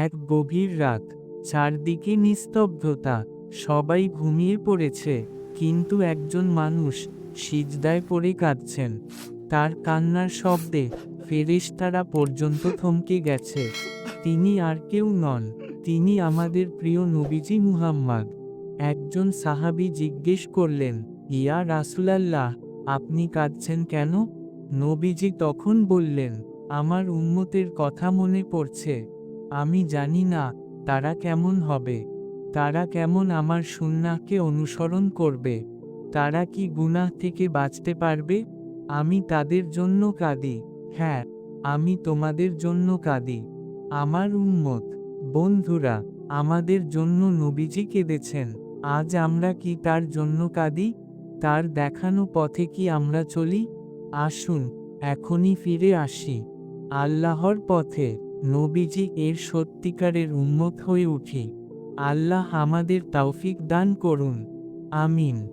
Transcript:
এক গভীর রাত। চারদিকে নিস্তব্ধতা, সবাই ঘুমিয়ে পড়েছে, কিন্তু একজন মানুষ সিজদায় পড়ে কাঁদছেন। তার কান্নার শব্দে ফেরেশতারা পর্যন্ত থমকে গেছে। তিনি আর কেউ নন, তিনি আমাদের প্রিয় নবীজি মুহাম্মদ। একজন সাহাবি জিজ্ঞেস করলেন, ইয়া রাসুলাল্লাহ, আপনি কাঁদছেন কেন? নবীজি তখন বললেন, আমার উন্মতের কথা মনে পড়ছে। আমি জানি না তারা কেমন হবে। তারা কেমন আমার সুন্নাহকে অনুসরণ করবে। তারা কি গুনাহ থেকে বাঁচতে পারবে? আমি তাদের জন্য কাঁদি। হ্যাঁ আমি তোমাদের জন্য কাঁদি। আমার উন্মত বন্ধুরা, আমাদের জন্য নবীজি কেঁদেছেন। আজ আমরা কি তার জন্য কাঁদি? তার দেখানো পথে কি আমরা চলি? আসুন, এখনই ফিরে আসি। আল্লাহর পথে। নবীজি এর সত্যিকারের উন্মত হয়ে উঠি। আল্লাহ আমাদের তৌফিক দান করুন। আমিন।